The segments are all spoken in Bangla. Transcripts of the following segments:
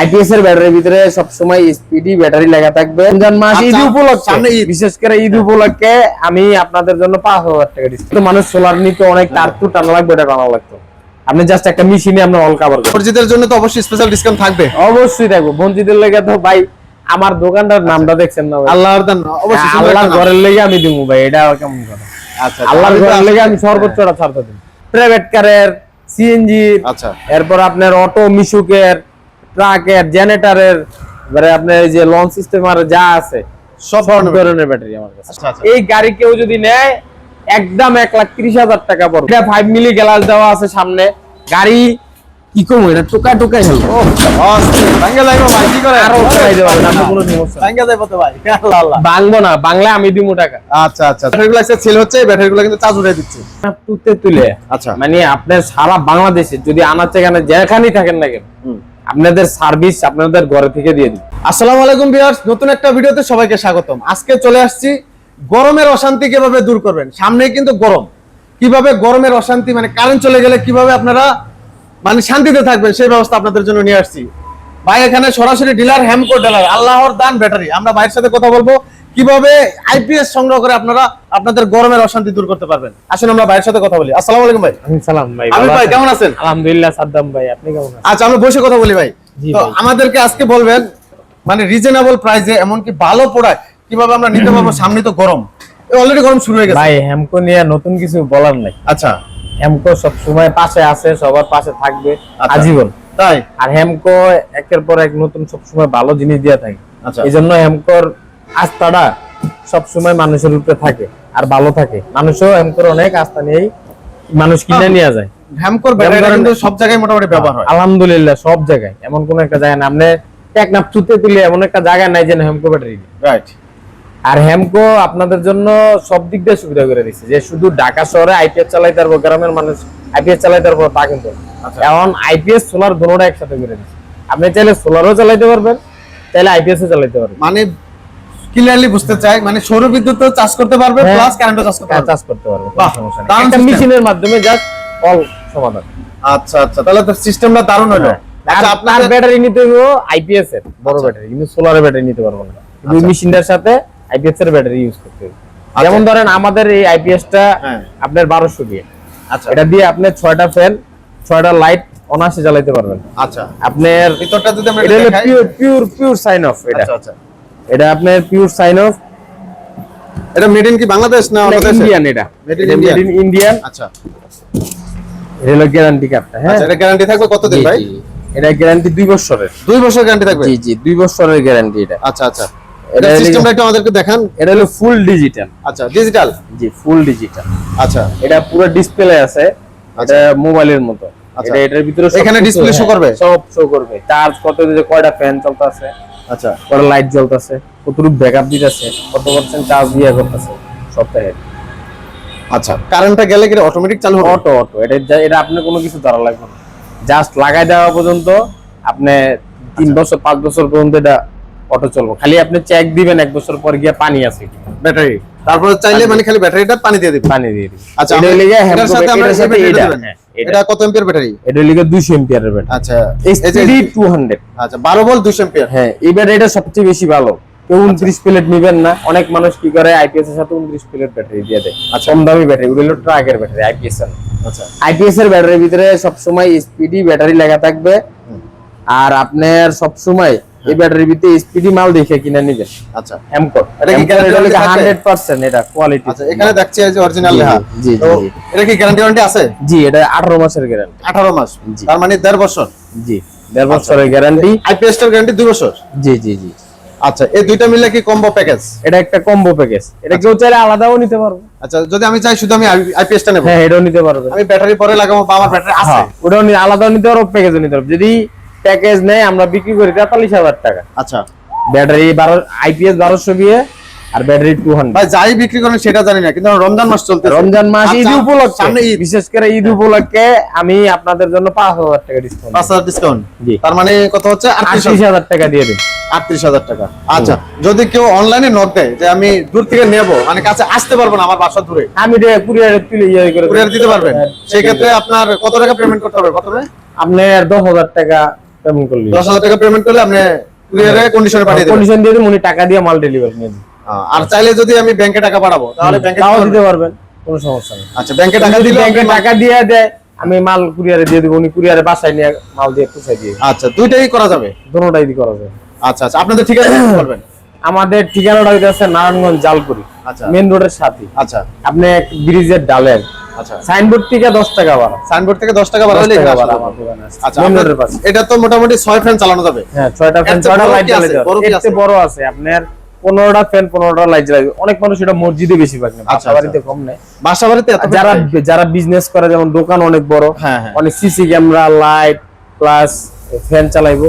আইপিএস এর ব্যাটারির ভিতরে সবসময় স্পিডি ব্যাটারি লাগা থাকবে। রমজান মাস ঈদ আচ্ছা, উপলক্ষে। বিশেষ করে ঈদ উপলক্ষে আমি আপনাদের জন্য পাঁচ হাজার টাকা ডিসকাউন্ট মানুষ সোলার নিতে অনেক তার তো টানা লাগবে এটা টানা লাগতো। আপনি জাস্ট একটা মেশিনে আপনার অল কাভার পরিচিতের জন্য তো অবশ্যই স্পেশাল ডিসকাউন্ট থাকবে। অবশ্যই থাকব। বঞ্চিতের লেগে তো ভাই আমার দোকানটার নামটা দেখছেন না? আল্লাহর দান অবশ্যই আল্লাহর ঘরের লেগে আমি দিব ভাই এটা কেমন কথা? আচ্ছা আল্লাহর ঘরের লেগে আমি সর্বোচ্চটা ছাড়তে দিই প্রাইভেট কারের সিএনজি আচ্ছা। এরপর আপনার অটো মিশুকের ট্রাকের জেনারেটরের এবারে আপনার এই যে লঞ্চ সিস্টেম আর যা আছে সব ধরনের ব্যাটারি আমার কাছে আচ্ছা, আচ্ছা। এই গাড়ি কেউ যদি নেয় একদম এক লাখ ত্রিশ হাজার টাকা পড়বে এটা ফাইভ মিলি গ্লাস দেওয়া আছে সামনে গাড়ি কি কম এটা টোকা ভাই, কি করে? আরও টোকাই দেওয়া হবে আপনার কোনো সমস্যা নেই। ভাঙ্গা যাইবো তো ভাই। আল্লাহ, আল্লাহ। বাংলো না বাংলা আমি দিব টাকা আচ্ছা আচ্ছা ব্যাটারিগুলো আজকে সেল হচ্ছে ব্যাটারিগুলো কিন্তু চার্জ উঠে দিচ্ছে তুতে তুলে আচ্ছা। মানে আপনার সারা বাংলাদেশে যদি আনার সেখানে যেখানেই থাকেন না কেন আপনাদের সার্ভিস আপনাদের ঘরে থেকে দিয়ে দিই। আসসালামু আলাইকুম ভিউয়ার্স, নতুন একটা ভিডিওতে সবাইকে স্বাগতম। আজকে চলে আসছি গরমের অশান্তি কীভাবে দূর করবেন? সামনেই কিন্তু গরম। কীভাবে গরমের অশান্তি মানে কারেন্ট চলে গেলে কীভাবে আপনারা মানে শান্তিতে থাকবেন, সেই ব্যবস্থা আপনাদের জন্য নিয়ে আসছি। ভাই, এখানে সরাসরি ডিলার হ্যামকো ডিলার আল্লাহর দান ব্যাটারি আমরা ভাইয়ের সাথে কথা বলব। কীভাবে আইপিএস সংগ্রহ করে আপনারা আপনাদের গরমের অশান্তি দূর করতে পারবেন? আসুন আমরা ভাইয়ের সাথে কথা বলি। আসসালামু আলাইকুম ভাই। সালাম ভাই আমি ভাই কেমন আছেন? আলহামদুলিল্লাহ সাদ্দাম ভাই আপনি কেমন আছেন? আচ্ছা আমরা বসে কথা বলি ভাই। তো আমাদেরকে আজকে বলবেন মানে রিজনেবল প্রাইসে এমনকি ভালো প্রোডাক্ট কীভাবে আমরা নিতে পারব? সামনে তো গরম। অলরেডি গরম শুরু হয়ে গেছে। ভাই হেমকো নিয়ে নতুন কিছু বলার নাই। আচ্ছা। হেমকো সব সময় পাশে আছে সবার পাশে থাকবে আচ্ছা। আজীবন। তাই? আর হেমকো একের পর এক নতুন সব সময় ভালো জিনিস দিয়ে থাকে। আচ্ছা। এই জন্য হেমকোর আস্থাটা সব সময় মানুষের উপরে থাকে আর ভালো থাকে। মানুষও হেমকোর অনেক আস্থা নিয়েই মানুষ কিনে নিয়ে যায়। হ্যামকোর ব্যাটারি কিন্তু সব জায়গায় মোটামুটি ব্যবহার হয়। আলহামদুলিল্লাহ সব জায়গায়। এমন কোন একটা জায়গা না আপনি টেকনাফ চুতে তুলে এমন একটা জায়গা নাই যে ব্যাটারি রাইট আর হেমকো আপনাদের জন্য সব দিক দিয়ে সুবিধা করে দিচ্ছে যে শুধু ঢাকা শহরে আইপিএস চালাইতে পারব গ্রামের মানুষ আইপিএস চালাইতে পারব তা কিন্তু। আচ্ছা। এখন আইপিএস সোলার দুটোটা একসাথে করে দিচ্ছে আপনি চাইলে সোলারও চালাইতে পারবেন চাইলে আইপিএস ও চালাইতে পারবেন। মানে ক্লিয়ারলি বুঝতে চাই মানে সৌর বিদ্যুৎ চার্জ করতে পারবে হ্যাঁ। প্লাস কারেন্টও চার্জ করতে পারবে। চার্জ করতে সমস্যা নেই। একটা মেশিনের মাধ্যমে জাস্ট অল সমাধান। আচ্ছা আচ্ছা তাহলে তো সিস্টেমটা দারুণ হলো। হ্যাঁ। আচ্ছা আপনার ব্যাটারি নিতে হবে আইপিএস এর বড় আচ্ছা। ব্যাটারি কিন্তু সোলারের ব্যাটারি নিতে পারব না। কিন্তু আচ্ছা। মেশিনটার সাথে আইপিএস এর ব্যাটারি ইউজ করতে হবে আচ্ছা। যেমন ধরেন আমাদের এই আইপিএস টা হ্যাঁ। আপনার বারোশো দিয়ে। আচ্ছা। এটা দিয়ে আপনি ছয়টা ফ্যান ছয়টা লাইট অনায়াসে জ্বালাইতে পারবেন। আচ্ছা। আপনার ভিতরটা যদি আমরা এটা pure pure pure sine wave এটা। আচ্ছা আচ্ছা। এটা আপনার পিওর সাইন অফ এটা মেড ইন কি বাংলাদেশ না অন্য দেশে ইন্ডিয়ান এটা? মেড ইন ইন্ডিয়ান আচ্ছা। এটা গ্যারান্টি কার্ডটা হ্যাঁ? আচ্ছা এটা গ্যারান্টি থাকবে কতদিন ভাই? এটা গ্যারান্টি দুই বছরের। দুই বছর গ্যারান্টি থাকবে? জি জি দুই বছরের গ্যারান্টি এটা। আচ্ছা আচ্ছা। এটা সিস্টেমটা একটু আমাদেরকে দেখান। এটা হলো ফুল ডিজিটাল আচ্ছা ডিজিটাল জি ফুল ডিজিটাল আচ্ছা। এটা পুরো ডিসপ্লে আছে। এটা মোবাইলের মতো। আচ্ছা। এটা এটার ভিতরে এখানে show হ্যাঁ, করবে? সব শো করবে। চার্জ কত দিতে কয়টা ফ্যান চলতেছে? আচ্ছা। কয়টা লাইট জ্বলতেছে কতটুকু ব্যাকআপ দিতেছে কত পার্সেন্ট চার্জ দিয়ে করতেছে দেখে। আচ্ছা কারেন্টটা গেলে কি অটোমেটিক চালু হবে? অটো অটো এটা এটা আপনি কোনো কিছু ধরা লাগবে না। জাস্ট লাগাই দেওয়া পর্যন্ত আপনি তিন আচ্ছা। বছর পাঁচ বছর পর্যন্ত এটা অটো চলবে। খালি আপনি চেক দিবেন এক বছর পর গিয়ে পানি আছে ব্যাটারি তারপরে চাইলে মানে খালি ব্যাটারিটা পানি দিয়ে দিবে পানি দিয়ে দিবেন। আচ্ছা এটা লিগে এটার সাথে আমরা এটা। হ্যাঁ, এটা কত এম্পিয়ার ব্যাটারি? এটা লিগে 200 এম্পিয়ারের ব্যাটারি। আচ্ছা এইচডি 200 আচ্ছা 12 ভোল্ট 200 এম্পিয়ার। হ্যাঁ এই ব্যাটারিটা সবচেয়ে বেশি ভালো। কেউ উনত্রিশ প্লেট নিবেন না। অনেক মানুষ কি করে আইপিএস এর সাথে উনত্রিশ প্লেট ব্যাটারি দিয়ে দেয়। আচ্ছা। কম দামি ব্যাটারি ওগুলো ট্রাকের ব্যাটারি আইপিএস এর। আচ্ছা। আইপিএস এর ব্যাটারির ভিতরে সবসময় স্পিডি ব্যাটারি লাগা থাকবে। আর আপনার সবসময় এই ব্যাটারির ভিতরে স্পিডি মাল দেখে কিনে নিবেন আচ্ছা। এমকর এটা কি? হান্ড্রেড পার্সেন্ট এটা কোয়ালিটি আচ্ছা এখানে দেখছি যে অরিজিনাল লেখা জি, তো। এটা কি গ্যারান্টি ওয়ারেন্টি আছে? জি এটা আঠারো মাসের গ্যারান্টি 18 মাস। জি। তার মানে বছর। জি বছরের গ্যারান্টি আইপিএস এর গ্যারান্টি 2 বছর? জি জি জি। আচ্ছা এই দুইটা মিলে কি কম্বো প্যাকেজ এটা একটা কম্বো প্যাকেজ এটা কেউ চাইলে আলাদাও নিতে পারবে। আচ্ছা যদি আমি চাই শুধু আমি আইপিএস টা নেব। হ্যাঁ এটাও নিতে পারবে। আমি ব্যাটারি পরে লাগাবো বা আমার ব্যাটারি আছে। হ্যাঁ, ওটাও আলাদাও নিতে পারব প্যাকেজও নিতে পারব যদি প্যাকেজ নেই আমরা বিক্রি করি তেতাল্লিশ হাজার টাকা। আচ্ছা। ব্যাটারি বারো আইপিএস বারোশো বিয়ে আর ব্যাটারি টু হান্ড্রেড ভাই যাই বিক্রি করেন সেটা জানি না কিন্তু রমজান মাস চলতে রমজান মাস ঈদ উপলক্ষে সামনে বিশেষ করে ঈদ উপলক্ষে আমি আপনাদের জন্য পাঁচ হাজার টাকা ডিসকাউন্ট পাঁচ হাজার ডিসকাউন্ট জি। তার মানে কত হচ্ছে? আটত্রিশ হাজার টাকা দিয়ে দিন। আটত্রিশ হাজার টাকা। আচ্ছা যদি কেউ অনলাইনে নক দেয় যে আমি দূর থেকে নেব মানে কাছে আসতে পারব না আমার বাসা দূরে আমি কুরিয়ারে তুলে ইয়ে করে কুরিয়ার দিতে পারবেন? হ্যাঁ, সেই ক্ষেত্রে আপনার কত টাকা পেমেন্ট করতে হবে কত আপনার দশ হাজার টাকা পেমেন্ট করলি। দশ হাজার টাকা পেমেন্ট করলে আপনি কুরিয়ারে কন্ডিশনে পাঠিয়ে দেবেন। কন্ডিশন দিয়ে উনি টাকা দিয়ে মাল ডেলিভারি নিয়ে দিবেন আর চাইলে যদি আমি ব্যাংকে টাকা পাঠাবো তাহলে ব্যাংকে তাও দিতে পারবেন কোনো সমস্যা নেই। আচ্ছা ব্যাংকে টাকা দিলে ব্যাংকে টাকা দিয়ে দেয় আমি মাল কুরিয়ারে দিয়ে দিব উনি কুরিয়ারে বাসায় নিয়ে মাল দিয়ে দিয়ে আচ্ছা দুইটাই করা যাবে? দুটোটাই করা যায় আচ্ছা আচ্ছা আপনাদের ঠিকানা বলবেন? আমাদের ঠিকানাটা হইতেছে নারায়ণগঞ্জ জালপুরি আচ্ছা। মেন রোডের সাথে। আচ্ছা। আপনি এক ব্রিজের ডালের সাইনবোর্ড থেকে টাকা সাইনবোর্ড থেকে টাকা বাড়া হলে। আচ্ছা আপনার- পাশে। এটা তো মোটামুটি ছয় ফ্যান চালানো যাবে। হ্যাঁ ফ্যান লাইট? বড় আছে? আপনার পনেরোটা ফ্যান পনেরোটা লাইট অনেক মানুষ এটা মসজিদে বেশি পাক আচ্ছা, বাসা বাড়িতে কম নেয়। বাসা বাড়িতে যারা যারা বিজনেস করে যেমন দোকান অনেক বড় হ্যাঁ, হ্যাঁ। অনেক CC camera light plus fan চালাইবো।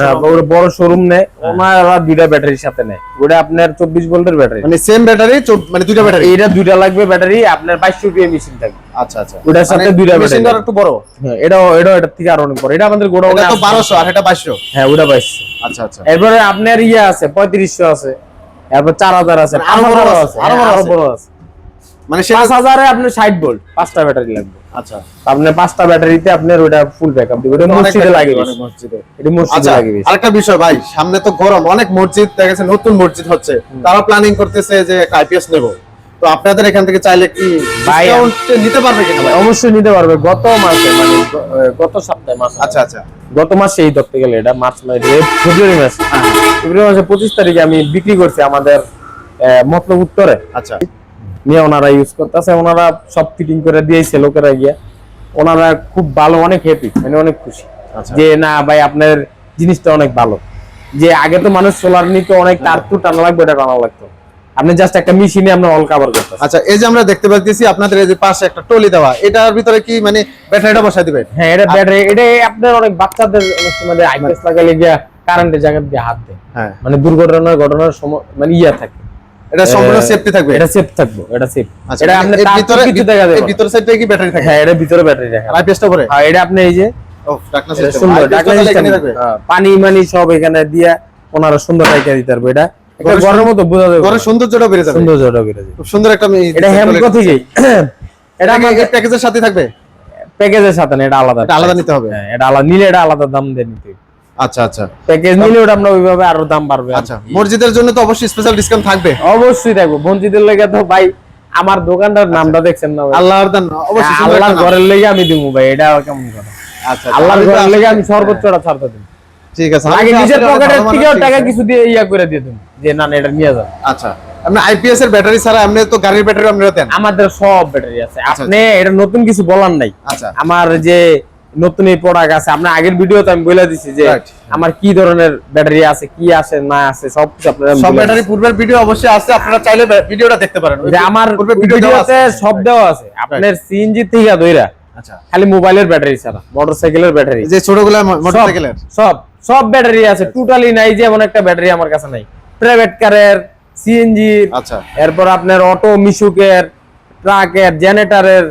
হ্যাঁ, বড় শোরুম নেয় ওনারা দুইটা ব্যাটারির সাথে নেয়। ওটা আপনার চব্বিশ ভোল্টের ব্যাটারি মানে সেম ব্যাটারি মানে দুইটা ব্যাটারি এটা দুইটা লাগবে ব্যাটারি আপনার বাইশশো পিএ মেশিন থাকবে। আচ্ছা আচ্ছা। ওটার সাথে দুইটা ব্যাটারি একটু বড়? হ্যাঁ এটার থেকে আরও অনেক বড়। এটা আমাদের গোডাউনে এটা তো বারোশো আর এটা বাইশশো। হ্যাঁ ওটা আচ্ছা আচ্ছা। এরপরে আপনার ইয়ে আছে পঁয়ত্রিশশো আছে। এরপর চার হাজার আছে আরও বড় আছে, আরও বড় হ্যাঁ, আছে। মানে সেটা পাঁচ হাজারে আপনার ষাট ভোল্ট পাঁচটা ব্যাটারি লাগবে। আচ্ছা। আপনার পাঁচটা ব্যাটারিতে আপনার ওটা ফুল ব্যাকআপ দিবে মসজিদে মসজিদে। এটা মসজিদে আচ্ছা। আরেকটা বিষয় ভাই সামনে তো গরম অনেক মসজিদ দেখা গেছে নতুন মসজিদ হচ্ছে। তারা প্ল্যানিং করতেছে যে আইপিএস নেব। তো আপনাদের এখান থেকে চাইলে কি নিতে পারবে কিনা ভাই? অবশ্যই নিতে পারবে। গত মাসে মানে গত সপ্তাহে মাসে। আচ্ছা আচ্ছা। গত মাসে এই ধরতে গেলে এটা মার্চ মাসে ফেব্রুয়ারি মাসে। ফেব্রুয়ারি মাসে পঁচিশ তারিখে আমি বিক্রি করছি আমাদের মতলব উত্তরে। আচ্ছা। নিয়ে ওনারা ইউজ করতেছে ওনারা সব ফিটিং করে দিয়েছে লোকেরা গিয়ে। ওনারা খুব ভালো অনেক হ্যাপি মানে অনেক খুশি। আচ্ছা। যে না ভাই আপনার জিনিসটা অনেক ভালো। যে আগে তো মানুষ সোলার নিতে অনেক তার তো টানা লাগবে এটা টানা লাগতো। আপনি জাস্ট একটা মেশিনে অল কাভার করতেছেন। আচ্ছা এই যে আমরা দেখতে পাচ্ছি আপনাদের এই যে পাশে একটা টলি দেওয়া এটার ভিতরে কি মানে ব্যাটারিটা বসাই দিবেন? হ্যাঁ এটা ব্যাটারি এটা আপনার অনেক বাচ্চাদের সময় আইপিএস লাগালে গিয়া কারেন্টের জায়গা দিয়ে হাত দেয়। হ্যাঁ। মানে দুর্ঘটনার ঘটনার সময় মানে ইয়া থাকে। এটা সম্পূর্ণ সেফটি থাকবে? এটা সেফ থাকব এটা সেফ আচ্ছা এটা মানে তার ভিতরে কিছু দেখা যাবে। ভিতরে সাইডে কি ব্যাটারি থাকে হ্যাঁ এটা ভিতরে ব্যাটারি আইপিএসটা পরে হ্যাঁ এটা আপনি এই যে হ্যাঁ, পানি মানি সব এখানে দিয়া ওনারা সুন্দর রাইখা দিতে পারবে। এটা ঘরের মতো বোঝা যাবে। ঘরের সৌন্দর্যটা বেড়ে যাবে। সৌন্দর্যটা বেড়ে যাবে। খুব সুন্দর একটা এটা হেমকো থেকেই এটা এটা আমাদের প্যাকেজের সাথে থাকবে? প্যাকেজের সাথে না এটা আলাদা। এটা আলাদা নিতে হবে। হ্যাঁ এটা আলাদা নিলে এটা আলাদা দাম দিয়ে নিতে হবে। আচ্ছা আচ্ছা। প্যাকেজ নিলে ওটা আমরা ওইভাবে আরও দাম বাড়বে। আচ্ছা মসজিদের জন্য তো অবশ্যই স্পেশাল ডিসকাউন্ট থাকবে। অবশ্যই বঞ্চিতের লেগে তো ভাই আমার দোকানটার নামটা দেখছেন না আল্লাহর দান অবশ্যই হ্যাঁ, আল্লাহর ঘরের লেগে আমি ভাই এটা কেমন কথা? আচ্ছা আল্লাহর ঘরের লেগে আমি সর্বোচ্চটা ছাড়তে ঠিক আছে আগে নিজের পকেটের থেকেও টাকা কিছু দিয়ে ইয়া করে দিয়ে দিন যে না না এটা নিয়ে যান আচ্ছা আপনি আইপিএস এর ব্যাটারি ছাড়া আপনি তো গাড়ির ব্যাটারি আপনারা দেন আমাদের সব ব্যাটারি আছে। আপনি এটা নতুন কিছু বলার নাই। আচ্ছা। আমার যে নতুন এই প্রোডাক্ট আছে। আপনার আগের ভিডিওতে আমি বলে দিছি যে আমার কি ধরনের ব্যাটারি আছে কি আছে না আছে সব কিছু আপনারা সব ব্যাটারি পূর্বের ভিডিও অবশ্যই আছে আপনারা চাইলে ভিডিওটা দেখতে পারেন। যে আমার পূর্বের ভিডিও ভিডিওতে সব দেওয়া আছে। আপনার সিএনজি থেকে দইরা আচ্ছা। খালি মোবাইলের ব্যাটারি ছাড়া মোটরসাইকেলের ব্যাটারি যে ছোটগুলা মোটরসাইকেলের সব সব ব্যাটারি আছে। টোটালি নাই যে এমন একটা ব্যাটারি আমার কাছে নাই। প্রাইভেট কারের সিএনজি আচ্ছা। এরপর আপনার অটো মিশুকের ট্রাকের জেনারেটরের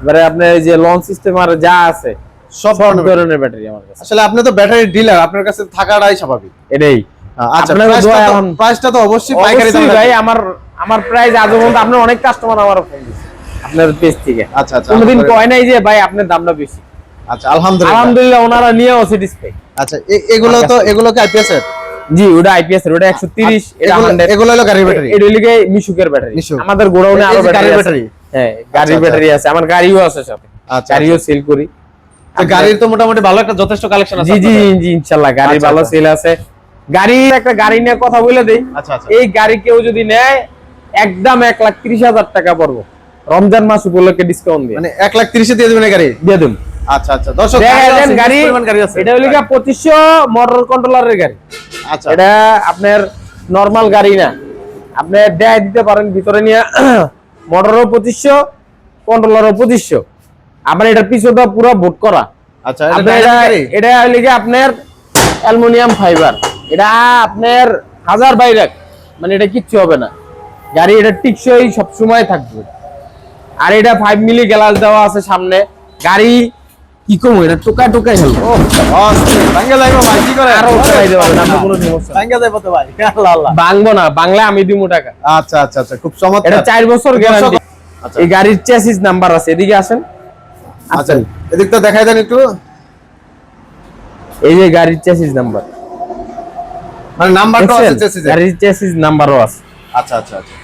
এবারে আপনার এই যে লঞ্চ সিস্টেম আর যা আছে সব ধরনের ব্যাটারি আমার কাছে। আসলে আপনি তো ব্যাটারি ডিলার আপনার কাছে থাকাটাই স্বাভাবিক। এটাই। আচ্ছা প্রাইসটা তো- অবশ্যই পাইকারি দামে ভাই আমার আমার প্রাইস আজ পর্যন্ত আপনার অনেক কাস্টমার আমার ফোন দিচ্ছে আপনার পেজ থেকে। আচ্ছা আচ্ছা কোনোদিন কয় নাই যে ভাই আপনার দামটা বেশি। আচ্ছা আলহামদুলিল্লাহ। আলহামদুলিল্লাহ ওনারা নিয়েও স্যাটিসফাই আচ্ছা এগুলো তো এগুলো কি আইপিএস এর? জি ওটা আইপিএস এর ওটা 130 এটা এগুলো- 100 এগুলো হলো গাড়ির ব্যাটারি এটা লিগে মিশুকের ব্যাটারি আমাদের গোডাউনে আরও ব্যাটারি ব্যাটারি? ব্যাটারি হ্যাঁ গাড়ির আচ্ছা। ব্যাটারি আছে। আমার গাড়িও আছে সাথে আচ্ছা, গাড়িও সেল করি। গাড়ির তো মোটামুটি ভালো একটা যথেষ্ট কালেকশন আছে জি জি জি ইনশাআল্লাহ গাড়ি আচ্ছা, ভালো আচ্ছা। সেল আছে। গাড়ি একটা গাড়ি নিয়ে কথা বলে দেই। আচ্ছা, আচ্ছা। এই গাড়ি কেউ যদি নেয় একদম এক লাখ 30 হাজার টাকা পড়ব। রমজান মাস উপলক্ষে ডিসকাউন্ট দিয়ে। মানে 1 লাখ 30 দিয়ে দেবেন গাড়ি? দিয়ে দেব। আচ্ছা আচ্ছা। দর্শক গাড়ি এটা হলো কি 2500 মোটর কন্ট্রোলারের গাড়ি। আচ্ছা। এটা আপনার নরমাল গাড়ি না। আপনি দেয় দিতে পারেন ভিতরে নিয়ে মোটরও 2500 কন্ট্রোলারও 2500 আবার এটার পুরো বুট করা। আচ্ছা এটা আপনার অ্যালুমিনিয়াম ফাইবার। এটা আপনার হাজার বাইরে মানে এটা কিচ্ছু হবে না। গাড়ি এটা টিকসই সবসময় থাকবে। আর এটা ফাইভ মিলি গ্লাস দেওয়া আছে সামনে। গাড়ি কি কম এটা টোকা টোকা হল। না। বাংলা আমি দিব টাকা। আচ্ছা আচ্ছা আচ্ছা খুব চমৎকার। এটা চার বছর গ্যারান্টি এই গাড়ির চেসিস নাম্বার আছে এদিকে আসেন। আচ্ছা এদিকটা দেখাই দেন একটু। এই যে গাড়ির চেসিস নাম্বার মানে নাম্বারটা আছে চেসিসে গাড়ির চেসিস নাম্বারও আছে। আচ্ছা আচ্ছা আচ্ছা।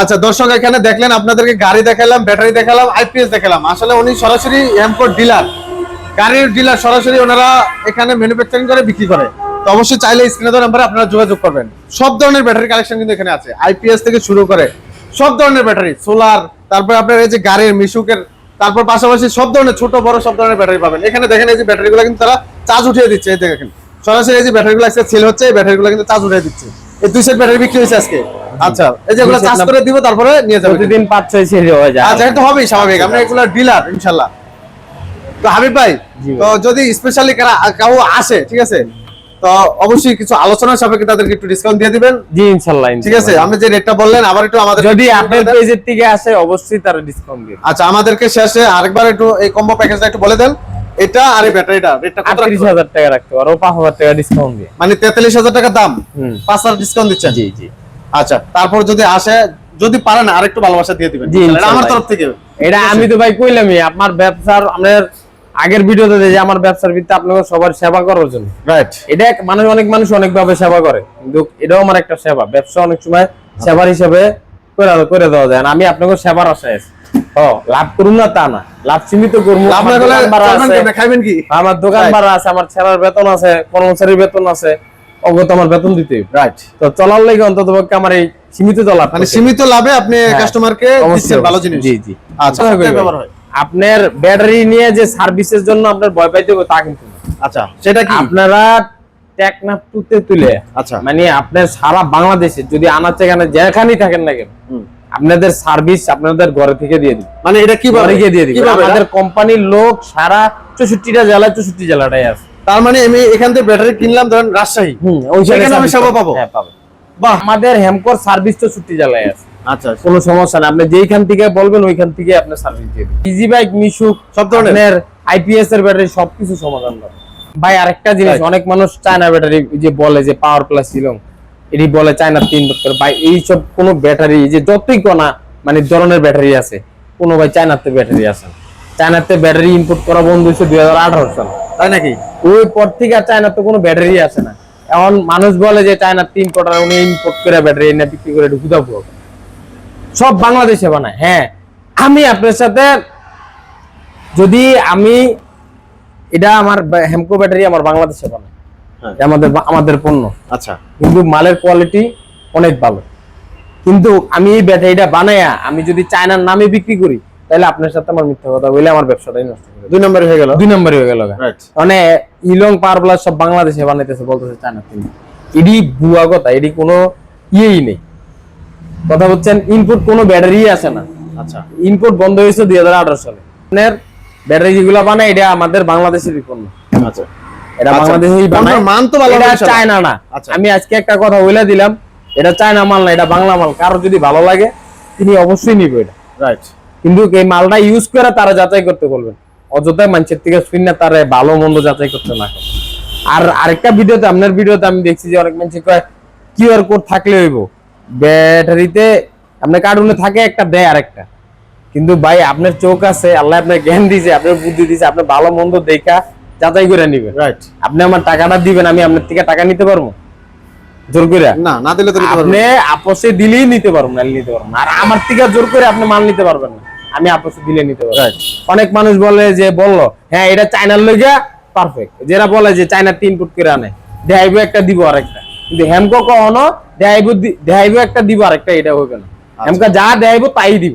আচ্ছা দর্শক এখানে দেখলেন আপনাদেরকে গাড়ি দেখালাম ব্যাটারি দেখালাম আইপিএস দেখালাম। আসলে উনি সরাসরি এমপোর্ট ডিলার গাড়ির ডিলার সরাসরি ওনারা এখানে ম্যানুফ্যাকচারিং করে বিক্রি করে। তো অবশ্যই চাইলে স্ক্রিনে দেওয়া নাম্বারে আপনারা যোগাযোগ করবেন। সব ধরনের ব্যাটারি কালেকশন কিন্তু এখানে আছে। আইপিএস থেকে শুরু করে সব ধরনের ব্যাটারি সোলার তারপর আপনার এই যে গাড়ির মিশুকের তারপর পাশাপাশি সব ধরনের ছোট বড় সব ধরনের ব্যাটারি পাবেন। এখানে দেখেন এই যে ব্যাটারিগুলো কিন্তু তারা চার্জ উঠিয়ে দিচ্ছে এই দেখেন। সরাসরি এই যে ব্যাটারিগুলো আজকে সেল হচ্ছে এই ব্যাটারিগুলো কিন্তু চার্জ উঠিয়ে দিচ্ছে। এই দুই সেট ব্যাটারি বিক্রি হয়েছে আজকে। আচ্ছা এই যে এগুলো চার্জ করে দিব তারপরে নিয়ে যাবে। প্রতিদিন পাঁচ ছয় সেরে হয়ে যায়। আচ্ছা এটা হবেই স্বাভাবিক। আমরা এগুলো ডিলার ইনশাল্লাহ। তো হাবিব ভাই তো যদি স্পেশালি কেউ আসে ঠিক আছে? তো অবশ্যই কিছু আলোচনা সাপেক্ষে তাদেরকে একটু ডিসকাউন্ট দিয়ে দিবেন। জি ঠিক আছে আপনি যে রেটটা বললেন আবার একটু আমাদের যদি আপনার পেজের থেকে আসে অবশ্যই তারা ডিসকাউন্ট দিবে আচ্ছা আমাদেরকে শেষে আরেকবার একটু এই কম্বো প্যাকেজটা একটু বলে দেন। এটা আর এই ব্যাটারিটা রেটটা কত টাকা রাখতে পারো পাঁচ হাজার টাকা ডিসকাউন্ট দিয়ে। মানে তেতাল্লিশ হাজার টাকা দাম? হুম। পাঁচ হাজার ডিসকাউন্ট দিচ্ছেন? জি জি। আচ্ছা তারপর যদি আসে যদি পারেন আরেকটু ভালোবাসা দিয়ে দিবেন। এটা আমার তরফ থেকে। এটা আমি তো ভাই কইলামই আপনার ব্যবসার আপনার আগের ভিডিওতে যে আমার ব্যবসার ভিত্তিতে আপনাকে সবার সেবা করার জন্য। রাইট এটা মানুষ অনেক মানুষ অনেক ভাবে সেবা করে কিন্তু এটাও আমার একটা সেবা। ব্যবসা অনেক সময় সেবার হিসেবে করে করে দেওয়া যায় আমি আপনাকে সেবার আশায় আছি। ও লাভ করুন না তা না। লাভ সীমিত করব আপনার আমার গলা দোকান ভাড়া আছে, খাইবেন কি? আমার দোকান ভাড়া আছে আমার ছেলের বেতন আছে কর্মচারীর বেতন আছে অগত আমার বেতন দিতে রাইট তো চলার লেগে অন্তত পক্ষে আমার এই সীমিত চলার মানে সীমিত লাভে আপনি হ্যাঁ, কাস্টমারকে দিচ্ছেন ভালো জিনিস। জি জি। আচ্ছা। ব্যবহার হয়। আপনার ব্যাটারি নিয়ে যে সার্ভিসের জন্য আপনার ভয় পাইতে হবে তা কিন্তু আচ্ছা সেটা কি? আপনারা টেকনাফ টুতে তুলে আচ্ছা। মানে আপনার সারা বাংলাদেশে যদি আনাচে এখানে যেখানেই থাকেন না কেন আপনাদের সার্ভিস আপনাদের ঘরে থেকে দিয়ে দিবে। মানে এটা কীভাবে? গিয়ে দিয়ে কীভাবে? আমাদের কোম্পানির লোক সারা চৌষট্টিটা জেলায় চৌষট্টি জেলাটাই আছে। তার মানে আমি এখান থেকে ব্যাটারি কিনলাম ধরেন রাজশাহী। সেখানে আমি সেবা পাবো? হ্যাঁ পাবো। বাহ আমাদের হেমকর সার্ভিস তো ছুটি জেলায় আছে। আচ্ছা কোনো সমস্যা নেই। আপনি যেইখান থেকে বলবেন ওইখান থেকে আপনার সার্ভিস দিয়ে ইজি বাইক মিশুক সব ধরনের? আইপিএস এর ব্যাটারি সবকিছু সমাধান করে ভাই আরেকটা জিনিস অনেক মানুষ চায়না ব্যাটারি যে বলে যে পাওয়ার প্লাস ছিল এটি বলে চায়না তিন বছর। ভাই এইসব কোনো ব্যাটারি যে যতই কোনা মানে ধরনের ব্যাটারি আছে কোনো ভাই চায়নাতে ব্যাটারি আছে। চায়নাতে ব্যাটারি ইম্পোর্ট করা বন্ধ হয়েছে দুই হাজার আঠারো সাল। তাই নাকি? ওই পর থেকে আর চায়নাতে কোনো ব্যাটারি আসে না। এখন মানুষ বলে যে চায়নার তিন কোটার উনি ইম্পোর্ট করে ব্যাটারি এনে বিক্রি করে ঢুকুদা পুরো সব বাংলাদেশে বানায় হ্যাঁ। আমি আপনার সাথে যদি আমি এটা আমার হেমকো ব্যাটারি আমার বাংলাদেশে বানায়। হ্যাঁ। আমাদের আমাদের পণ্য। আচ্ছা। কিন্তু মালের কোয়ালিটি অনেক ভালো। কিন্তু আমি এই ব্যাটারিটা বানায়া আমি যদি চায়নার নামে বিক্রি করি তাহলে আপনার সাথে আমার মিথ্যা কথা বলে আমার ব্যবসাটাই নষ্ট করে দুই নম্বরে হয়ে গেল? দুই নম্বর হয়ে গেল। মানে ইলং পাওয়ার প্লাস সব বাংলাদেশে বানাইতেছে বলতেছে চায়না থেকে এডি ভুয়া কথা এডি কোনো ইয়েই নেই। কথা বলছেন ইনপুট কোনো ব্যাটারি আসে না। আচ্ছা। ইনপুট বন্ধ হয়েছে দুই হাজার আঠারো সালে। আপনার ব্যাটারি যেগুলো বানায় এটা আমাদের বাংলাদেশের পণ্য। আচ্ছা। এটা আচ্ছা, বাংলাদেশেই বানায়। মান তো ভালো এটা চায়না না। আচ্ছা। আমি আজকে একটা কথা বলে দিলাম এটা চায়না মাল না এটা বাংলা মাল। কারও যদি ভালো লাগে তিনি অবশ্যই নিবে এটা। রাইট কিন্তু এই মালটা ইউজ করে তারা যাচাই করতে বলবেন। অযথায় মানুষের থেকে শুনে তারা ভালো মন্দ যাচাই করতে না আর আরেকটা ভিডিওতে আপনার ভিডিওতে আমি দেখছি যে অনেক মানুষ কয় কিউআর কোড থাকলে হইব। ব্যাটারিতে আপনার কার্টুনে থাকে একটা দেয় আরেকটা। কিন্তু ভাই আপনার চোখ আছে আল্লাহ আপনার জ্ঞান দিয়েছে আপনার বুদ্ধি দিয়েছে আপনি ভালো মন্দ দেখা যাচাই করে নিবেন। রাইট আপনি আমার টাকাটা দিবেন আমি আপনার থেকে টাকা নিতে পারব? জোর করে? না না দিলে তো আপনি আপসে দিলেই নিতে পারবেন না নিতে পারবেন না। আর আমার থেকে জোর করে আপনি মাল নিতে পারবেন না। আমি আপসে দিলে নিতে পারব। অনেক মানুষ বলে যে বলল হ্যাঁ এটা চায়নার লইগা পারফেক্ট যারা বলে যে চায়না তিন ফুট করে আনে দেখাইবো একটা দিব আর একটা কিন্তু হেমকো কখনো দেখাইবো দি- দেখাইবো একটা দিব আরেকটা এটা হবে না। হেমকা যা দেখাইবো তাই দিব।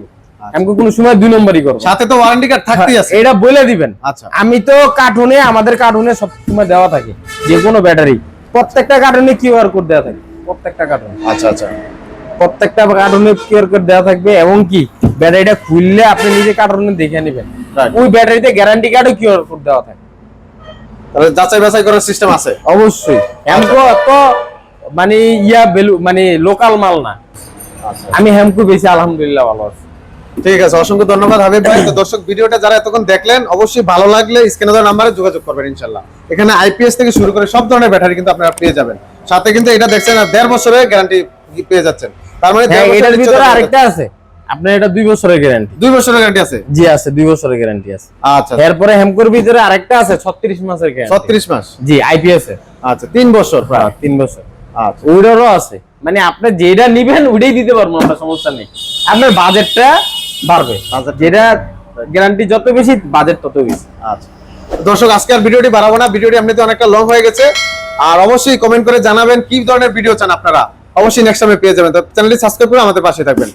হেমকো কোনো সময় দুই নম্বরই করব সাথে তো ওয়ারেন্টি কার্ড থাকতেই আছে। এটা বলে দিবেন। আচ্ছা। আমি তো কার্টুনে আমাদের কার্টুনে সবসময় দেওয়া থাকে যে কোনো ব্যাটারি। প্রত্যেকটা কার্টুনে কিউআর কোড দেওয়া থাকে। প্রত্যেকটা কার্টুনে। আচ্ছা আচ্ছা। প্রত্যেকটা কার্টুনে কিউআর কোড দেওয়া থাকবে এবং কি? ব্যাটারিটা খুললে আপনি নিজে কার্টুনে দেখে নেবেন। ওই ব্যাটারিতে গ্যারান্টি কার্ডও কিউআর কোড দেওয়া থাকে। তাহলে যাচাই বাছাই করার সিস্টেম আছে? অবশ্যই। হেমকো তো মানে ইয়া বেলু মানে লোকাল মাল না। আচ্ছা। আমি হেমকো বেশি আলহামদুলিল্লাহ ভালো আছি। ঠিক আছে অসংখ্য ধন্যবাদ হাবিব ভাই। তো দর্শক ভিডিওটা যারা এতক্ষণ দেখলেন অবশ্যই ভালো লাগলে স্ক্রিনে দেওয়া নাম্বারে যোগাযোগ করবেন ইনশাল্লাহ এখানে আইপিএস থেকে শুরু করে সব ধরনের ব্যাটারি কিন্তু আপনারা পেয়ে যাবেন। সাথে কিন্তু এটা দেখছেন আর দেড় বছরের গ্যারান্টি পেয়ে যাচ্ছেন। তার মানে হ্যাঁ এটার ভিতরে আরেকটা আছে। আপনার এটা দুই বছরের গ্যারান্টি দুই বছরের গ্যারান্টি আছে? জি আছে দুই বছরের গ্যারান্টি আছে। আচ্ছা এরপরে হেমকোর ভিতরে আরেকটা আছে ছত্রিশ মাসের গ্যারান্টি ছত্রিশ মাস? জি আইপিএস এর। আচ্ছা তিন বছর প্রায়। হ্যাঁ, তিন বছর। আচ্ছা। ওইটারও আছে। মানে আপনি যেটা নিবেন ওইটাই দিতে পারব আমরা সমস্যা নেই। আপনার বাজেটটা বাড়বে। যেটা গ্যারান্টি যত বেশি বাজেট তত বেশি। আচ্ছা। দর্শক আজকে আর ভিডিওটি বাড়াবো না। ভিডিওটি এমনিতে অনেকটা লং হয়ে গেছে। আর অবশ্যই কমেন্ট করে জানাবেন কি ধরনের ভিডিও চান আপনারা? অবশ্যই নেক্সট টাইমে পেয়ে যাবেন। তো চ্যানেলটি সাবস্ক্রাইব করে আমাদের পাশে থাকবেন।